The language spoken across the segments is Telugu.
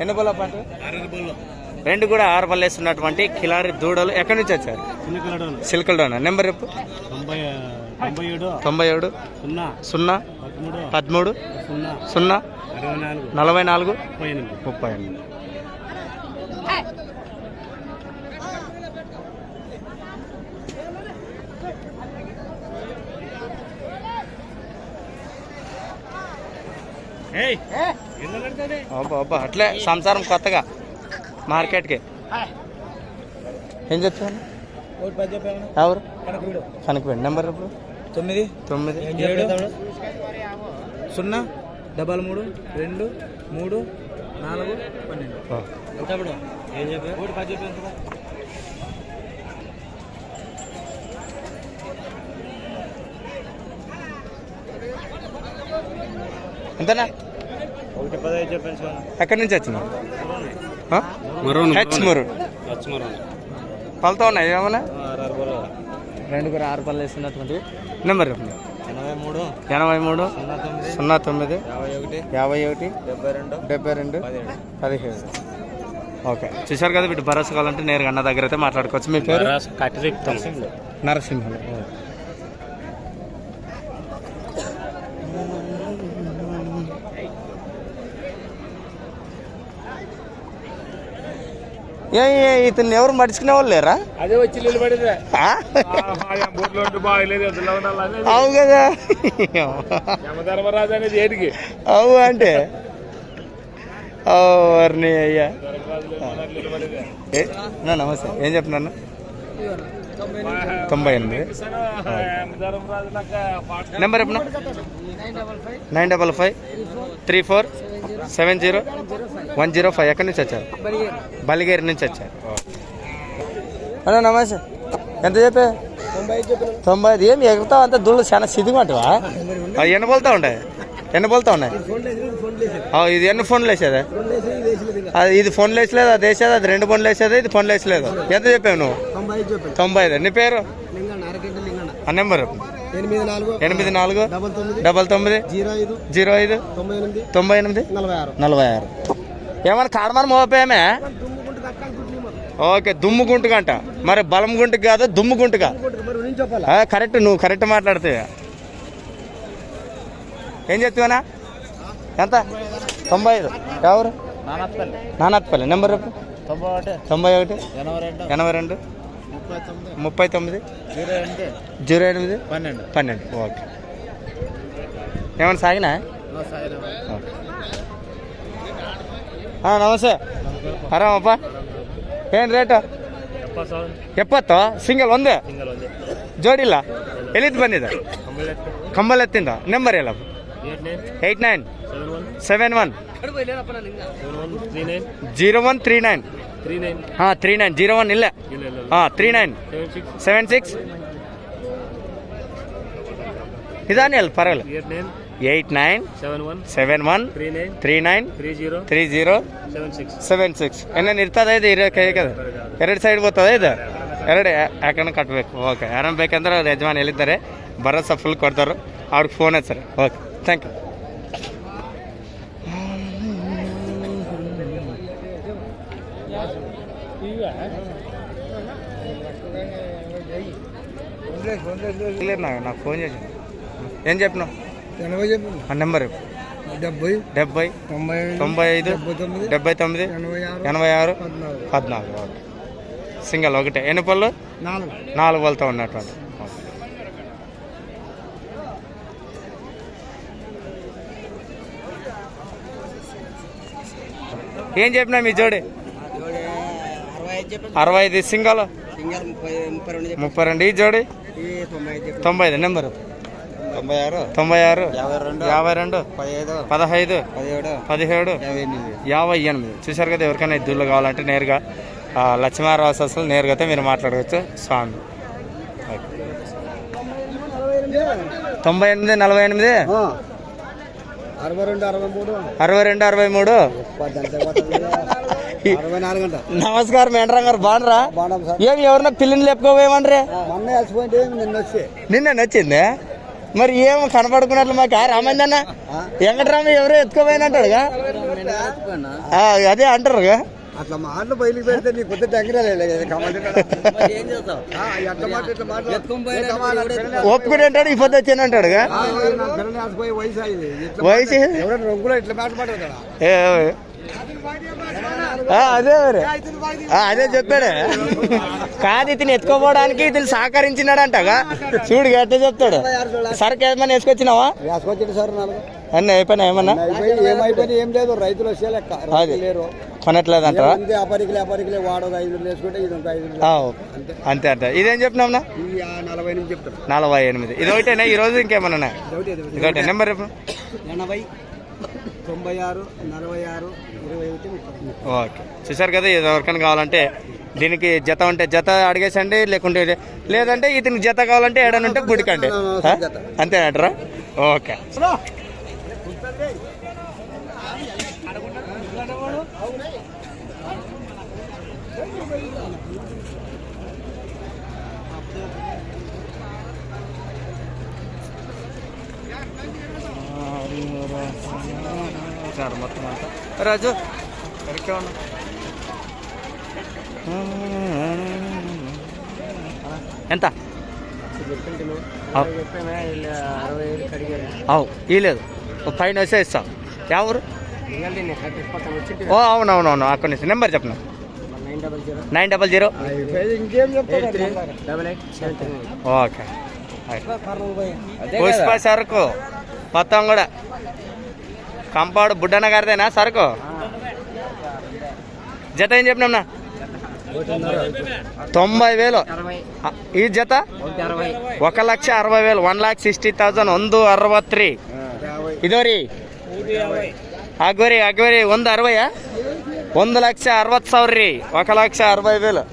ఎన్ని బల్ల పంట రెండు కూడా ఆరు బల్ల వేస్తున్నటువంటి కిలారి దూడలు ఎక్కడి నుంచి వచ్చారు? సిల్కల్డోనా నెంబర్ చెప్పు. తొంభై ఏడు. సున్నా. సున్నా. పదమూడు. సున్నా. నలభై నాలుగు. ముప్పై ఎనిమిది. ముప్పై ఎనిమిది. ఏయ్. ఎన్న పడుతుంది అబ్బా అబ్బా అట్లే సంసారం కొత్తగా మార్కెట్కి. ఏం చెప్తాను ఎవరు? కనకవీడు. నెంబర్ ఇప్పుడు తొమ్మిది. తొమ్మిది. సున్నా డబల్ మూడు రెండు మూడు నాలుగు పన్నెండు. ఏం ఎంతనా ఒకటి పదహైదు చెప్పాను సార్ ఎక్కడి నుంచి వచ్చింది మరోన్. హెచ్ మురు పలుతా ఉన్నాయి ఏమన్నా? ఆరు బోలో రెండు కూడా ఆరు పళ్ళు వేస్తున్నటువంటి. నెంబర్ చెప్పండి ఎనభై మూడు. ఎనభై మూడు. సున్నా తొమ్మిది. యాభై ఒకటి. యాభై ఒకటి. డెబ్బై రెండు. డెబ్బై రెండు. పదిహేడు. ఓకే. చూశారు కదా వీటి భరోసా కావాలంటే నేరుగా అన్న దగ్గర అయితే మాట్లాడుకోవచ్చు. మీ పేరు? కట్టి నరసింహులు ఏ ఇతన్ని ఎవరు మడుచుకునే వాళ్ళు లేరా? అదే వచ్చి అవు కదా యమధర్మరాజు అనేది అవు అంటే. ఓర్ని అయ్యా. ఏ, నా నమస్తే. ఏం చెప్తున్నాను? తొంభై ఎనిమిది. నెంబర్ ఎప్పుడు nine double five three four seven zero one zero five ఎక్కడి నుంచి వచ్చారు? బలిగేరి నుంచి వచ్చారు. హలో నమస్తే. ఎంత చెప్పే? తొంభై ఐదు. ఏమి ఎగుతావు అంత దుళ్ళు చాలా అవి ఎన్ని బోల్తా ఉంటాయి ఎన్ని బోల్తా ఉన్నాయి? ఆ, ఇది ఎన్ని ఫోన్లు వేసేదా? అది ఇది ఫోన్లు వేసలేదు అది వేసేది అది రెండు ఫోన్లు వేసేది ఇది ఫోన్లు వేసలేదు. ఎంత చెప్పావు నువ్వు? తొంభై ఐదు. నీ పేరు? ఆ నెంబర్? ఎనిమిది నాలుగు ఎనిమిది నాలుగు డబల్ తొమ్మిది జీరో ఐదు జీరో ఐదు తొంభై ఎనిమిది నలభై ఆరు. ఏమన్నా కాడమని మోపేమే? ఓకే దుమ్ము గుంటుకంట మరి బలం గుంటుకు కాదు దుమ్ము గుంటుగా. మరి నేను చెప్పాలా ఆ, కరెక్ట్ నువ్వు కరెక్ట్ మాట్లాడితే. ఏం చెప్తావనా ఎంత? తొంభై ఐదు. ఎవరు? నానప్పల్లి నానత్పల్లి. నెంబర్ చెప్పు. తొంభై ఒకటి తొంభై ఒకటి ఎనభై రెండు ఎనభై రెండు. ముప్పై తొమ్మిది ముప్పై తొమ్మిది జీరో ఎనిమిది జీరో ఎనిమిది పన్నెండు పన్నెండు ఓకే ఏమైనా సాగినా ఓకే ఆ, నమస్తే ಆರಾಮಪ್ಪ ಏನು ರೇಟು ಎಪ್ಪತ್ತು ಸಿಂಗಲ್ ಒಂದೇ ಸಿಂಗಲ್ ಒಂದೇ ಜೋಡಿ ಇಲ್ಲ ಎಲ್ಲಿದ್ದು ಬಂದಿದೆ ಕಂಬಳೆಟ್ಟು ಕಂಬಲೆತ್ತಿಂದ ನಂಬರ್ ಎಲ್ಲ eight nine eight nine seven one seven one seven one three nine zero one three nine three nine ಹಾಂ ತ್ರೀ ನೈನ್ ಜೀರೋ ಒನ್ ಇಲ್ಲೇ. ಹಾಂ ತ್ರೀ ನೈನ್ ಸೆವೆನ್ ಸಿಕ್ಸ್ ಇದಾನೆ ಅಲ್ಲ nine eight nine seven one three nine three zero seven six ಏನೇನು ಇರ್ತದೆ ಇದು ಇರೋ ಕೈಗದ ಎರಡು ಸೈಡ್ ಬರ್ತದೆ ಇದು? ಎರಡು ಯಾಕಂದ್ರೆ ಕಟ್ಟಬೇಕು ಓಕೆ ಯಾರನ್ನ ಬೇಕಂದ್ರೆ ಅವ್ರು ಯಜಮಾನ್ ಎಲ್ಲಿದ್ದಾರೆ? ಸಹ ಫುಲ್ ಕೊಡ್ತಾರೆ ಅವ್ರಿಗೆ ಫೋನ್ ಹಚ್ಚರಿ ಓಕೆ ಥ್ಯಾಂಕ್ ಯು లేదు నాకు నాకు ఫోన్ చేసి. ఏం చెప్పినావు ఎనభై చెప్పు ఆ నెంబర్. డెబ్బై. డెబ్బై. తొంభై తొంభై ఐదు. డెబ్బై తొమ్మిది. ఎనభై ఆరు. పద్నాలుగు. పద్నాలుగు. ఓకే. సింగల్ ఒకటే. ఎన్ని పళ్ళు? నాలుగు. నాలుగు పళ్ళతో ఉన్నటువంటి. ఏం చెప్పినా మీ జోడి అరవై ఐదు సింగల్? సింగల్ ముప్పై రెండు ఈ జోడి? తొంభై ఐదు నెంబరు. తొంభై ఆరు. తొంభై ఆరు. యాభై రెండు. పదహైదు. పదిహేడు. యాభై ఎనిమిది. యాభై ఎనిమిది. చూశారు కదా ఎవరికైనా ఇద్దరు కావాలంటే నేరుగా లక్ష్మీనారాయణ అసలు నేరుగా అయితే మీరు మాట్లాడవచ్చు. స్వామి. తొంభై ఎనిమిది నలభై ఎనిమిది? అరవై రెండు అరవై మూడు. అరవై రెండు అరవై మూడు? నమస్కారం ఏంట్రా గారు. బాగునరా బాగున్నాం సార్. ఏమి ఎవరన్నా పిల్లని లేపుకోవేమండ్రే నిన్న నచ్చిందే? మరి ఏం కనపడుకున్నట్లు మాకు. రామందన్న వెంకటరామ ఎవరో ఎత్తుకోపోయినట్టాడుగా ఆ, అదే అంటారు అట్లా మాటలు బయలుకి పెడితే కొద్ది దగ్గర. ఒప్పుకుని అంటాడు ఈ పొద్దు వచ్చాను అంటాడు పోయి వయసు అదే మరి. ఆ, అదే చెప్పాడు. కాదు ఇతను ఎత్తుకోపోవడానికి ఇతను సహకరించినాడంటగా. చూడు ఎట్లా చెప్తాడు. సరుకు ఏమన్నా వేసుకొచ్చినావా? అన్నీ అయిపోయినా ఏమన్నా? ఏమైపోయింది ఏం లేదు. రైతులు వచ్చే లెక్క. కొనట్లేదు అంటారా అంతే. అంతే ఇదేం ఆ నలభై ఎనిమిది ఇది ఒకటేనా? ఈ రోజు ఇంకేమన్నా ఒకటి నెంబర్ ఎనభై తొంభై ఆరు నలభై ఆరు ఇరవై ఒకటి ముప్పై ఓకే చూసారు కదా ఇది ఎవరికైనా కావాలంటే దీనికి జత ఉంటే జత అడిగేసండి లేకుంటే లేదంటే ఇతనికి జత కావాలంటే ఏడనుంటే గుడికండి ఆ? అంతేనంటారా ఓకే మొత్తం అంతా. రాజు ఎక్కడికే ఉన్నా ఎంత? అవు. ఇలేదు పైన వస్తే ఇస్తాం. ఎవరు ఓ అవునవునవును అక్కడి నుంచి. నెంబర్ చెప్పను? Nine double zero. Okay. Pushpa సరుకు మొత్తం కూడా. కంపౌండ్ బుడ్డన్న గారిదేనా సరుకు జత ఏం చెప్పినాంనా తొంభై వేలు ఆ, ఈ జత ఒక లక్ష అరవై వేలు వన్ ಲ್ಯಾಕ್ ಸಿಕ್ಸ್ಟಿ ತೌಸಂಡ್ ಒಂದು ಅರವತ್ತ್ರಿ ಇದು ರೀ ಆಗ್ವರಿ ಆಗ್ವರಿ ಒಂದು ಅರವಯ ಒಂದು ಲಕ್ಷ ಅರವತ್ತು ಸಾವಿರ ರೀ ఒక లక్ష అరవై వేలు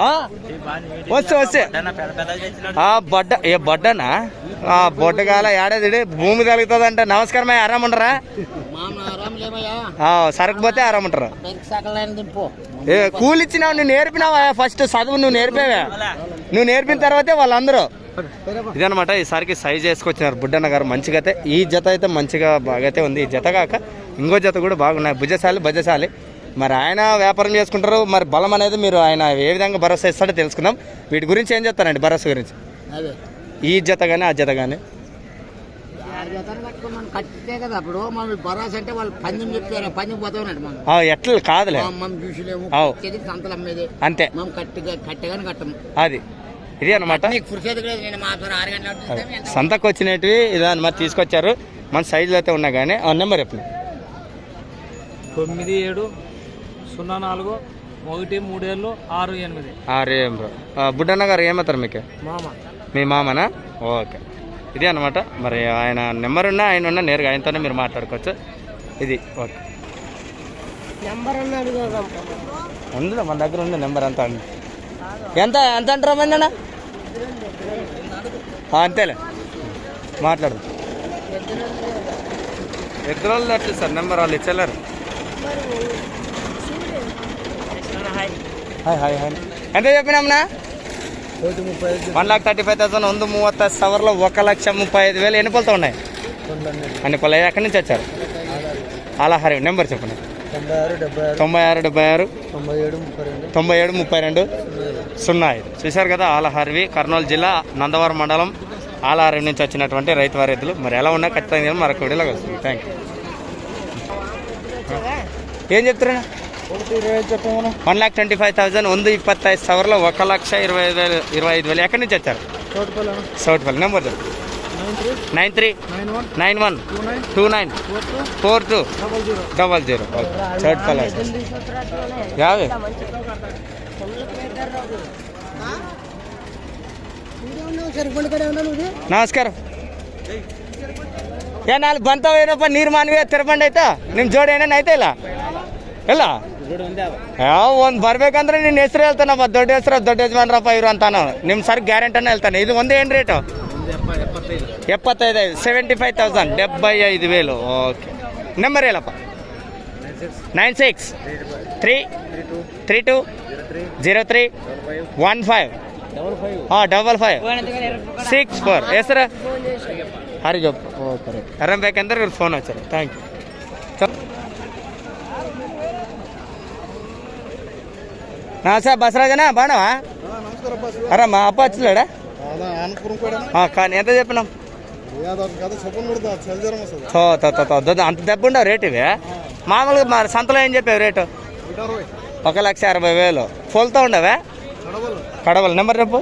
ఆ, వస్తే వస్తే ఆ బొడ్డ ఏ బొడ్డనా ఆ బొడ్డగాల ఏడాది భూమి కలుగుతుందంట నమస్కారం ఆరాముండరా ఆ, సరుకు పోతే ఆరాముంటారు ఏ కూలి ఇచ్చినావు నువ్వు నేర్పినావా? ఫస్ట్ చదువు నువ్వు నేర్పేవా? నువ్వు నేర్పిన తర్వాతే వాళ్ళందరూ. ఇదనమాట ఈసారికి సైజ్ వేసుకొచ్చినారు బుడ్డన్న గారు. మంచిగా అయితే ఈ జత అయితే మంచిగా బాగా అయితే ఉంది. ఈ జత కాక ఇంకో జత కూడా బాగున్నాయి. భుజశాలి భుజశాలి. మరి ఆయన వ్యాపారం చేసుకుంటారు. మరి బలం అనేది మీరు ఆయన ఏ విధంగా భరోసా ఇస్తాడో తెలుసుకుందాం. వీటి గురించి ఏం చెప్తారండి భరోసా గురించి? ఈ జత కానీ ఆ జత కానీ కట్టితే కదా అప్పుడు మనం బరాస్ అంటే వాళ్ళు పందెం చెప్పారు పందెం పోతామన్నట్టు మనం. ఆ, ఎట్లా కాదులే. మనం చూసిలేము అవు. కట్టేది సంతలు అమ్మేది. అంతే. మనం కట్టిగా కట్టగానే కట్టము అది. ఇది అనమాట సంతకు వచ్చినవి ఇది అనమాట తీసుకొచ్చారు. మన సైజులో అయితే ఉన్నా కానీ ఆ నెంబర్ చెప్పండి తొమ్మిది ఏడు సున్నా నాలుగు ఒకటి మూడేళ్ళు ఆరు ఎనిమిది. ఆరు ఏం బ్రో ఆ, బుడ్డన్న గారు ఏమవుతారు మీకు? మామ. మీ మామనా? ఓకే. ఇది అనమాట మరి ఆయన నెంబర్ ఉన్నా ఆయన ఉన్నా నేరుగా ఆయనతోనే మీరు మాట్లాడుకోవచ్చు. ఇది ఓకే. ఉందిలే మన దగ్గర ఉంది నెంబర్ అంతా ఉంది ఎంత ఎంత అంటారా మంది అన్న అంతేలే. మాట్లాడు. ఇద్దరు వాళ్ళు అట్లేదు సార్ నెంబర్ వాళ్ళు ఇచ్చేళ్ళారు హాయ్ హాయ్ హాయ్. ఎంత చెప్పినామన్నా ఐదు one lakh thirty five thousand వంద మూవత్త సవర్లో ఒక లక్ష ముప్పై ఐదు వేలు ఎన్ని పొలతో ఉన్నాయి? అన్ని పొల ఎక్కడి నుంచి వచ్చారు? అలాహరి నెంబర్ చెప్పండి. తొంభై ఆరు డెబ్బై ఆరు. తొంభై ఏడు ముప్పై రెండు. సున్నా ఐదు. చూశారు కదా ఆలహర్వి కర్నూలు జిల్లా నందవరం మండలం ఆలహర్వి నుంచి వచ్చినటువంటి రైతు వారైతులు మరి ఎలా ఉన్నా ఖచ్చితంగా మరొక వీడియోలో వస్తుంది థ్యాంక్ యూ ఏం చెప్తున్నా? One lakh twenty five thousand thousand ಒಂದು ಇಪ್ಪತ್ತೈದು ಸಾವಿರದ ಒಕ್ಕ ಲಕ್ಷ ಇರವೈ వేలు ఇరవై ఐదు వేలు. ఎక్కడి నుంచి వచ్చారు? సౌట్పల్లి number nine three. Nine one. Two nine. Four two. Double zero. సౌట్పల్లి యావే. నమస్కారం. ఏ నాలుగు బంతా పోయినప్పుడు నీరు ಮಾನ್ವಿ ತಿರ್ಬಂಡೈತಾ అయితే నేను జోడైనా అయితే ఇలా ಇಲ್ಲ ಯಾವ ಒಂದು ಬರ್ಬೇಕಂದ್ರೆ ನಿನ್ನ ಹೆಸರು ಹೇಳ್ತಾನಪ್ಪ ದೊಡ್ಡ ಹೆಸರು, ದೊಡ್ಡ ಯಜಮಾನ್ರಪ್ಪ ಇವ್ರು ಅಂತಾನ ನಿಮ್ಮ ಸರ್ ಗ್ಯಾರಂಟನ್ನು ಹೇಳ್ತಾನೆ. ಇದು ಒಂದೇ ಏನು ರೇಟು ಎಪ್ಪತ್ತೈದು. ಐದು ಸೆವೆಂಟಿ ಫೈವ್ ತೌಸಂಡ್ ಡెబ్బై ಐದು ವೇಲು ಓಕೆ. ನಂಬರ್ ಹೇಳಪ್ಪ. Nine six three three two zero three one five ಹಾಂ ಡಬಲ್ ಫೈವ್ ಸಿಕ್ಸ್ ಫೋರ್ ಹೆಸರು? ಹರಿಗಪ್ಪ. ಓಕೆ ಅರಂಬೇಕಂದ್ರೆ ಇವ್ರು ಫೋನ್ ಹಚ್ಚಾರ. ಥ್ಯಾಂಕ್ ಯು నమస్తే బసరాజనా బాగున్నావా? అరే మా అప్ప వచ్చలేడా కానీ ఎంత చెప్పినాం? తో, తో, తో, తో, అంత దెబ్బ ఉండవు రేటు ఇవి. మామూలుగా మరి సంతలో ఏం చెప్పావు రేటు? ఒక లక్ష అరవై వేలు. ఫుల్తో ఉండవే? కడవలు. నెంబర్ చెప్పు.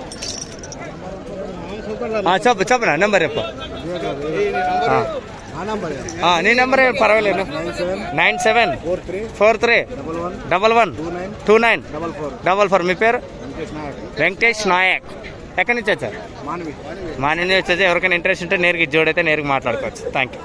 ఆ, చెప్పు చెప్పనా నెంబర్ చెప్పు. నీ నెంబర్ పర్వాలేదు. Nine seven four three double one double one two nine double four మీ పేరు? వెంకటేష్ నాయక్. ఎక్కడి నుంచి వచ్చారు? మా నుంచి వచ్చేసి ఎవరికైనా ఇంట్రెస్ట్ ఉంటే నేరుగా జోడైతే నేరుగా మాట్లాడుకోవచ్చు. Thank you